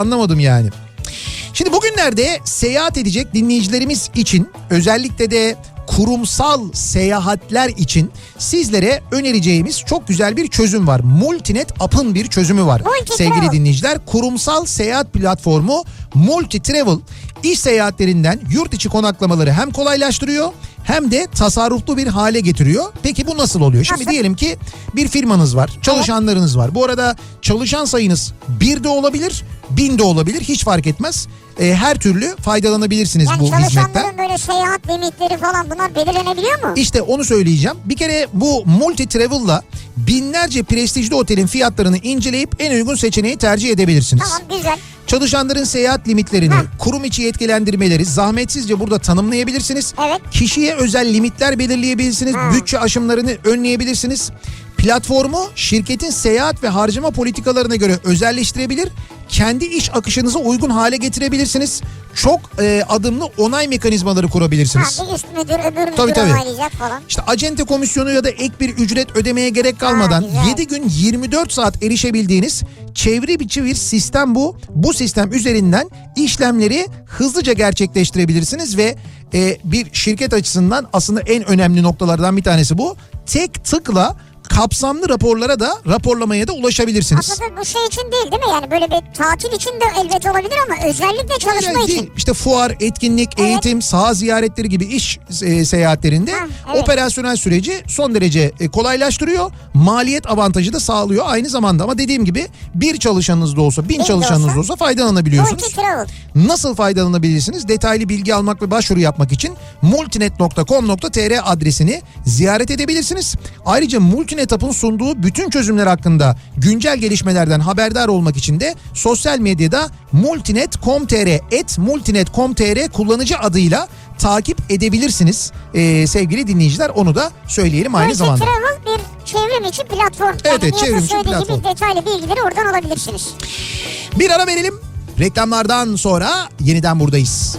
anlamadım yani. Şimdi bugünlerde seyahat edecek dinleyicilerimiz için özellikle de kurumsal seyahatler için sizlere önereceğimiz çok güzel bir çözüm var. Multinet App'ın bir çözümü var. Sevgili dinleyiciler kurumsal seyahat platformu Multi Travel iş seyahatlerinden yurt içi konaklamaları hem kolaylaştırıyor hem de tasarruflu bir hale getiriyor. Peki bu nasıl oluyor? Şimdi Nasıl? diyelim ki bir firmanız var, çalışanlarınız var. Bu arada çalışan sayınız bir de olabilir, bin de olabilir hiç fark etmez. Ee, her türlü faydalanabilirsiniz Yani bu hizmetten. çalışanların böyle seyahat limitleri falan bunlar belirlenebiliyor mu? İşte onu söyleyeceğim. Bir kere bu multi travel'la binlerce prestijli otelin fiyatlarını inceleyip en uygun seçeneği tercih edebilirsiniz. Tamam güzel. Çalışanların seyahat limitlerini, Heh. kurum içi yetkilendirmeleri zahmetsizce burada tanımlayabilirsiniz. Evet. Kişiye özel limitler belirleyebilirsiniz. Ha. Bütçe aşımlarını önleyebilirsiniz. Platformu şirketin seyahat ve harcama politikalarına göre özelleştirebilir. Kendi iş akışınıza uygun hale getirebilirsiniz. Çok e, adımlı onay mekanizmaları Ha, kurabilirsiniz. bir üst müdür öbür müdür Tabii, tabii. onaylayacak falan. İşte acente komisyonu ya da ek bir ücret ödemeye gerek kalmadan Ha, güzel. 7 gün 24 saat erişebildiğiniz çevre biçi bir sistem bu. Bu sistem üzerinden işlemleri hızlıca gerçekleştirebilirsiniz ve e, bir şirket açısından aslında en önemli noktalardan bir tanesi bu. Tek tıkla kapsamlı raporlara da raporlamaya da ulaşabilirsiniz. Aslında bu şey için değil değil mi? Yani böyle bir tatil için de elbet olabilir ama özellikle çalışma Öyle için. değil. İşte fuar, etkinlik, Evet. eğitim, saha ziyaretleri gibi iş e, seyahatlerinde Ha, evet. operasyonel süreci son derece e, kolaylaştırıyor. Maliyet avantajı da sağlıyor aynı zamanda. Ama dediğim gibi bir çalışanınız da olsa, bin de çalışanınız da olsa. olsa faydalanabiliyorsunuz. Nasıl faydalanabilirsiniz? Detaylı bilgi almak ve başvuru yapmak için multinet.com.tr adresini ziyaret edebilirsiniz. Ayrıca Multinet App'ın sunduğu bütün çözümler hakkında güncel gelişmelerden haberdar olmak için de sosyal medyada multinet.com.tr et multinet.com.tr kullanıcı adıyla takip edebilirsiniz. Ee, sevgili dinleyiciler onu da söyleyelim aynı Multi zamanda. travel bir çevrim içi platform. Evet, yani evet, çevrim içi platform. gibi detaylı bilgileri oradan alabilirsiniz. Bir ara verelim. Reklamlardan sonra yeniden buradayız.